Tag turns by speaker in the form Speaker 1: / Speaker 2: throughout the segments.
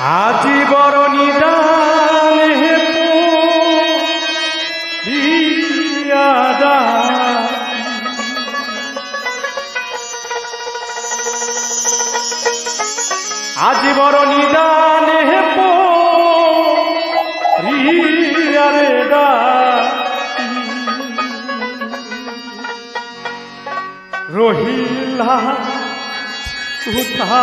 Speaker 1: আজি বড় নিদান আজি বড় নিদান হেপু দা রহিলা উঠা।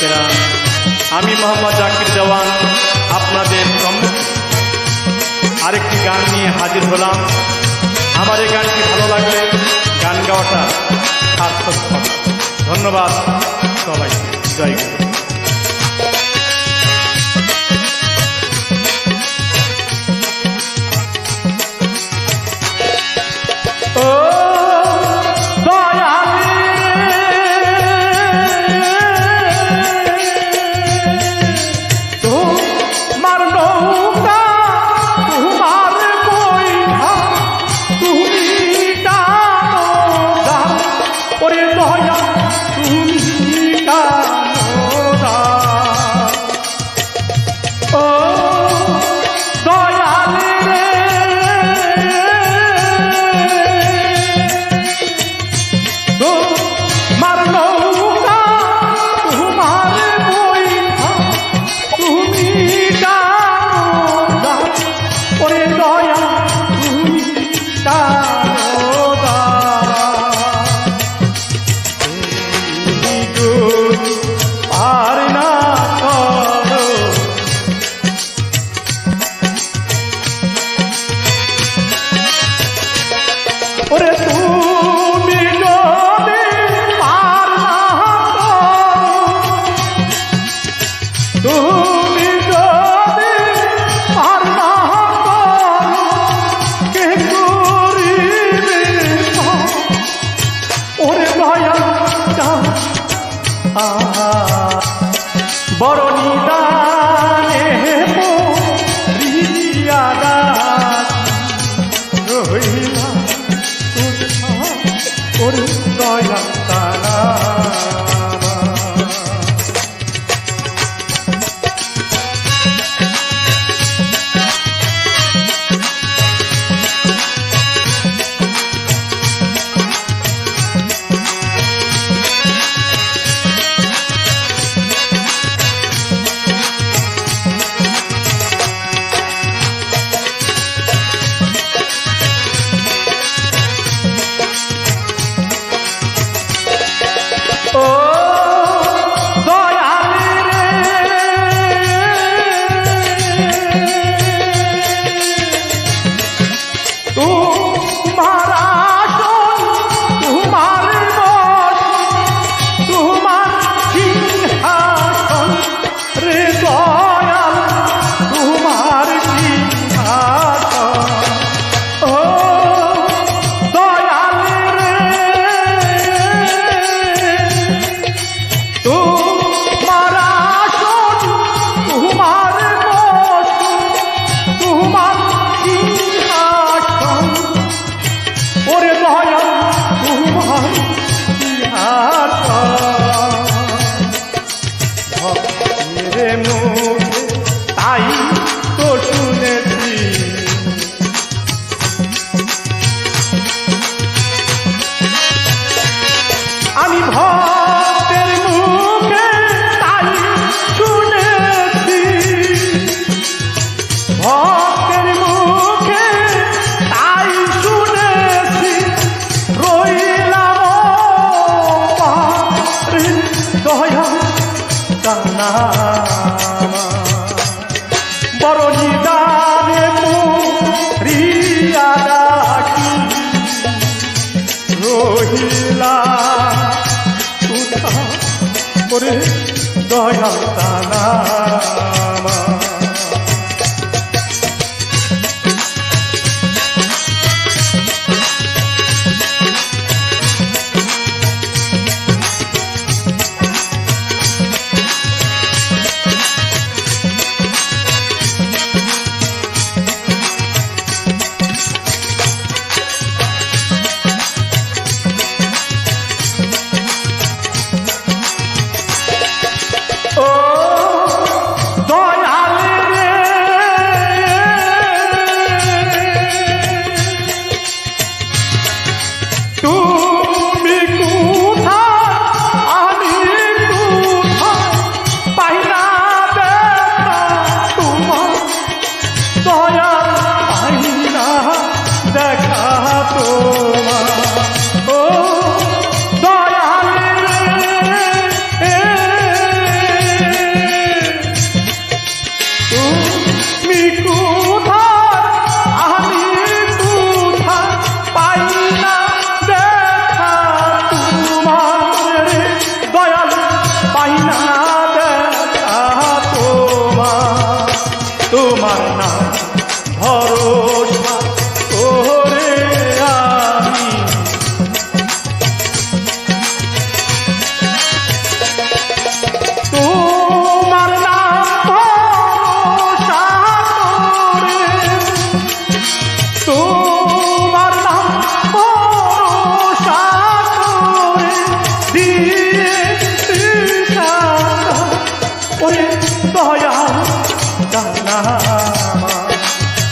Speaker 1: শ্রমিকেরা আমি মোহাম্মদ জাকির জওয়ান, আপনাদের আরেকটি গান নিয়ে হাজির হলাম। আমার এই গানটি ভালো লাগলে গান গাওয়াটা সার্থক ধন্যবাদ সবাই জয় গুরু। বড় নিদানে রিয়া রহিলা তোর দয়া তারা রহিলা তুতা দয়া তালা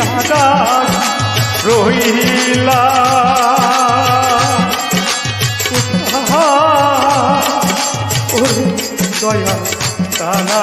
Speaker 1: আদাস রহিলা। দয়া তানা